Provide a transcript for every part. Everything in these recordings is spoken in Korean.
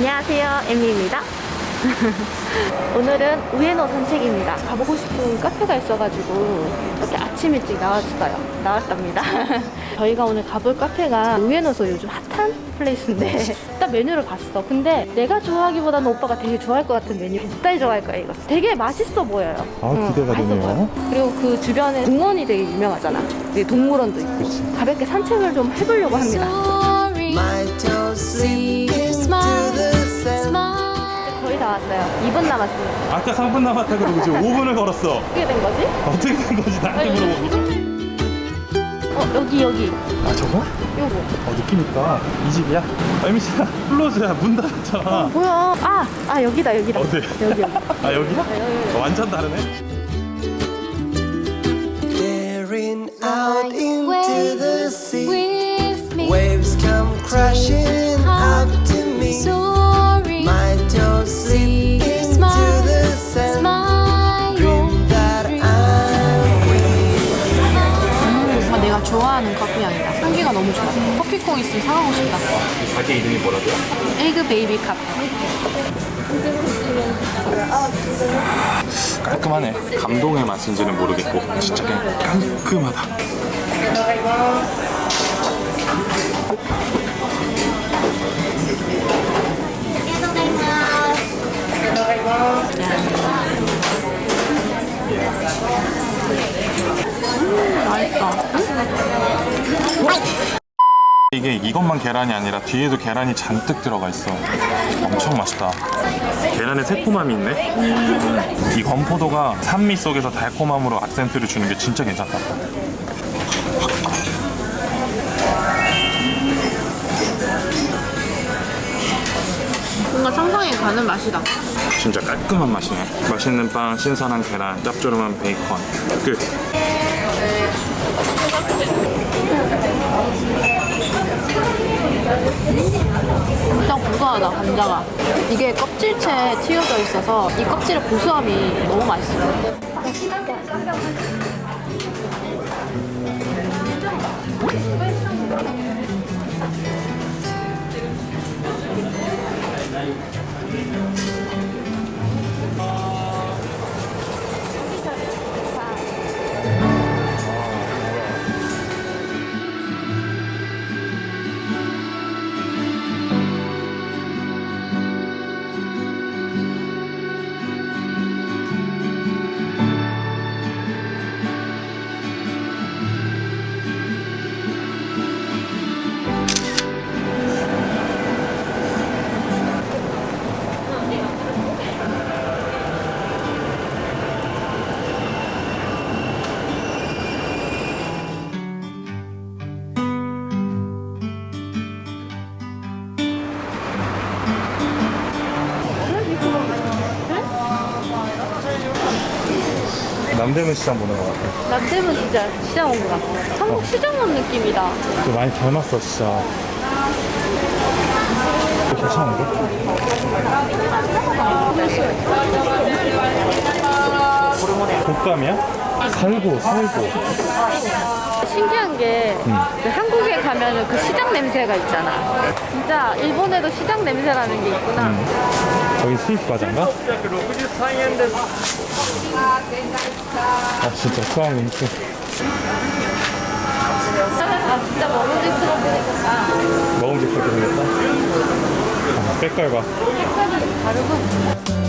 안녕하세요, 에미입니다. 오늘은 우에노 산책입니다. 가보고 싶은 카페가 있어가지고 이렇게 아침 일찍 나왔어요. 나왔답니다. 저희가 오늘 가볼 카페가 우에노에서 요즘 핫한 플레이스인데 딱 메뉴를 봤어. 근데 내가 좋아하기보다는 오빠가 되게 좋아할 것 같은 메뉴.絶対 좋아할 거야 이거. 되게 맛있어 보여요. 아, 기대가 맛있어 되네요. 그리고 그 주변에 공원이 되게 유명하잖아. 동물원도 있고. 그치. 가볍게 산책을 좀 해보려고 합니다. 2분 남았습니다. 아까 3분 남았다 그러고 지금 5분을 걸었어. 어떻게 된 거지? 어떻게 된 거지? 나한테 물어보고. 어 여기 여기 아, 저거? 요거 어, 느낌 있다. 이 집이야? 아, 에미씨야, 플로즈야. 문 닫았잖아. 뭐야? 아, 아 여기다 여기다. 어디? 여기 여기. 아, 여기야? 어, 완전 다르네. Staring out into the sea. Waves come crashing up to me. 콩 있으면 사가고 싶다. 가게 이름이 뭐라고요? 에그 베이비 카페. 깔끔하네. 감동의 맛인지는 모르겠고, 진짜 그냥 깔끔하다. 이게 이것만 계란이 아니라 뒤에도 계란이 잔뜩 들어가 있어. 엄청 맛있다. 계란에 새콤함이 있네. 음, 이 건포도가 산미 속에서 달콤함으로 악센트를 주는 게 진짜 괜찮다. 뭔가 상상이 가는 맛이다. 진짜 깔끔한 맛이네. 맛있는 빵, 신선한 계란, 짭조름한 베이컨. 끝. 진짜 고소하다, 감자가. 이게 껍질채 튀어져 있어서 이 껍질의 고소함이 너무 맛있어요. 남대문 시장 보는 것 같아. 남대문 진짜 시장 온 것 같아. 한국 시장 온 느낌이다. 좀 많이 닮았어, 진짜. 괜찮은데? 곶감이야? 살고, 살고. 신기한 게 그 한국에 가면은 그 시장 냄새가 있잖아. 진짜 일본에도 시장 냄새라는 게 있구나. 저기 수입 과자인가? 아, 진짜 수학 민트. 아 진짜 먹음직스럽게. 먹음직스럽게 생겼다. 아, 색깔 봐. 색깔이 다르고.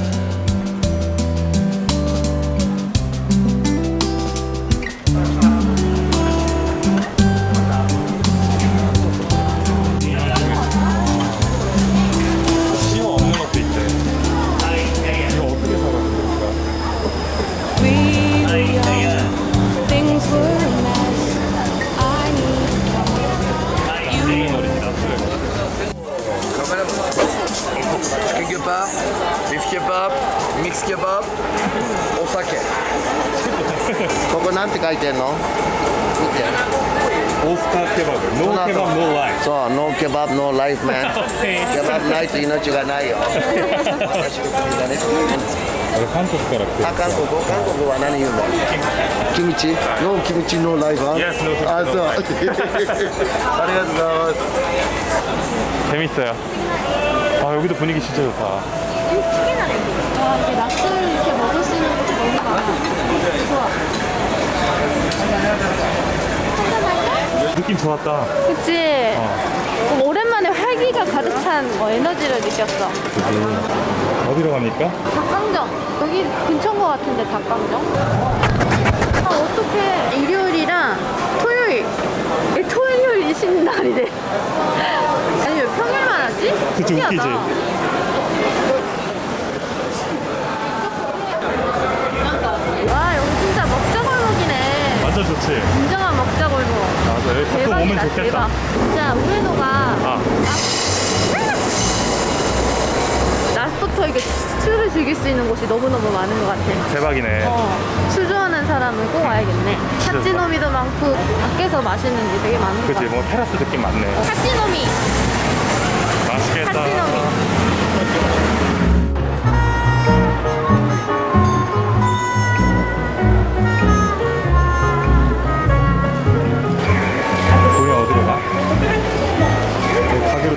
mix kebab, o sake. ここなんて書いてんの見て 오스카 케밥, 노 케밥, 노 라이. そうノーケバブノーライフマンケバブないと命がないよ私の国だね 한국 가락. あ韓国韓国は何言うのキムチノーキムチノーライフ Yes, no あそうありがとうございます 재밌어요. 아 아 여기도 분위기 진짜 좋다. 좋았다. 그치? 어, 오랜만에 활기가 가득 찬 뭐 에너지를 느꼈어. 그지. 어디로 갑니까? 닭강정. 여기 근처인 것 같은데, 닭강정? 아, 어떡해. 일요일이랑 토요일. 왜 토요일이 쉬는 날이래. 아니, 왜 평일만 하지? 그치, 신기하다. 웃기지? 좋지. 진정한 먹자골목. 맞아 여기 가끔 대박이다, 오면 좋겠다. 대박. 진짜 우에노가 아 낮부터 이게 술을 즐길 수 있는 곳이 너무너무 많은 것 같아. 대박이네. 어, 술 좋아하는 사람은 꼭 와야겠네. 카찌노미도 많고 밖에서 마시는 게 되게 많은 것 그지 같아. 뭐 테라스 느낌 많네. 카찌노미, 맛있겠다. 카찌노미.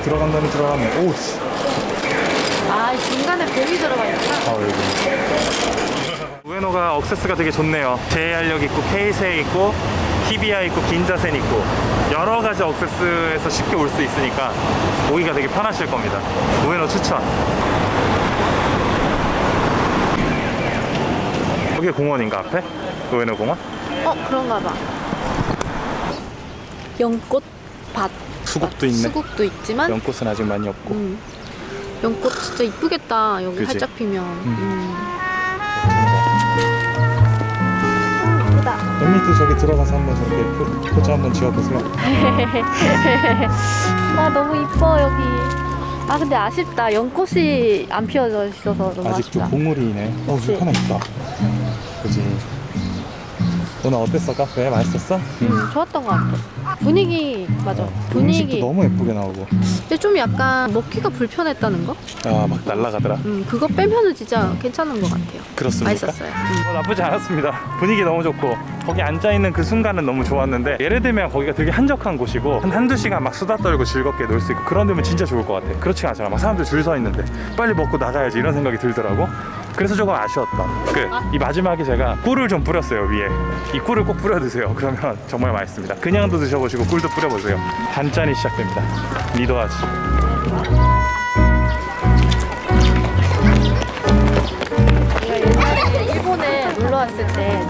들어간다니 들어가면 오 씨. 아, 이 중간에 봉이 들어가 있구나. 아 여기. 우에노가 억세스가 되게 좋네요. JR역 있고 K세 있고 히비야 있고 긴자센 있고 여러 가지 억세스에서 쉽게 올 수 있으니까 오기가 되게 편하실 겁니다. 우에노 추천. 여기 공원인가 앞에? 우에노 공원? 어, 그런가 봐. 연꽃 밭. 수국도 있네. 수국도 있지만 연꽃은 아직 많이 없고. 음, 연꽃 진짜 이쁘겠다. 여기 그지? 활짝 피면. 음. 예쁘다. 엠미도 저기 들어가서 한번 저렇게 포, 포즈 한번 지어보세요. 와 너무 이뻐 여기. 아 근데 아쉽다. 연꽃이 안 피어져 있어서 너무 아직 아쉽다. 좀 봉우리네. 어, 그치? 하나 있다. 그지. 오늘 어땠어 카페? 맛있었어? 음, 좋았던 것 같아. 분위기 맞아. 음식도 분위기. 너무 예쁘게 나오고. 근데 좀 약간 먹기가 불편했다는 거? 아막 날라가더라. 음 그거 빼면은 진짜 괜찮은 것 같아요. 그렇습니까? 맛있었어요. 음. 어, 나쁘지 않았습니다. 분위기 너무 좋고 거기 앉아 있는 그 순간은 너무 좋았는데 예를 들면 거기가 되게 한적한 곳이고 한 한두 시간 막 수다 떨고 즐겁게 놀 수 있고 그런 데면 진짜 좋을 것 같아. 그렇지 않잖아. 막 사람들 줄 서 있는데 빨리 먹고 나가야지 이런 생각이 들더라고. 그래서 조금 아쉬웠다. 그이 마지막에 제가 꿀을 좀 뿌렸어요 위에. 이 꿀을 꼭 뿌려 드세요. 그러면 정말 맛있습니다. 그냥도 드셔보시고 꿀도 뿌려보세요. 단짠이 시작됩니다. 미도하지.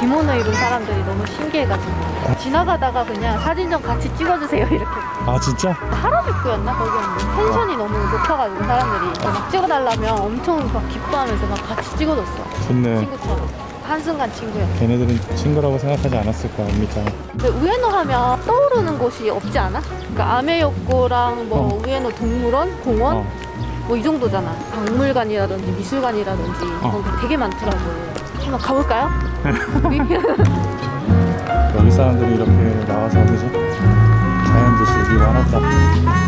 기모노 입은 사람들이 너무 신기해가지고 지나가다가 그냥 사진 좀 같이 찍어주세요 이렇게 아 진짜? 하라주쿠였나 거기였는데 텐션이 너무 높아가지고 사람들이 막 찍어달라면 엄청 막 기뻐하면서 막 같이 찍어줬어 좋네. 친구처럼 한순간 친구야 걔네들은 친구라고 생각하지 않았을 거야, 미짱. 근데 우에노 하면 떠오르는 곳이 없지 않아? 그러니까 아메요코랑 뭐 어. 우에노 동물원, 공원 어. 뭐 이 정도잖아 박물관이라든지 미술관이라든지 어. 거기 되게 많더라고 한번 가볼까요? 여기 사람들이 이렇게 나와서 그죠? 자연도 즐기고 하다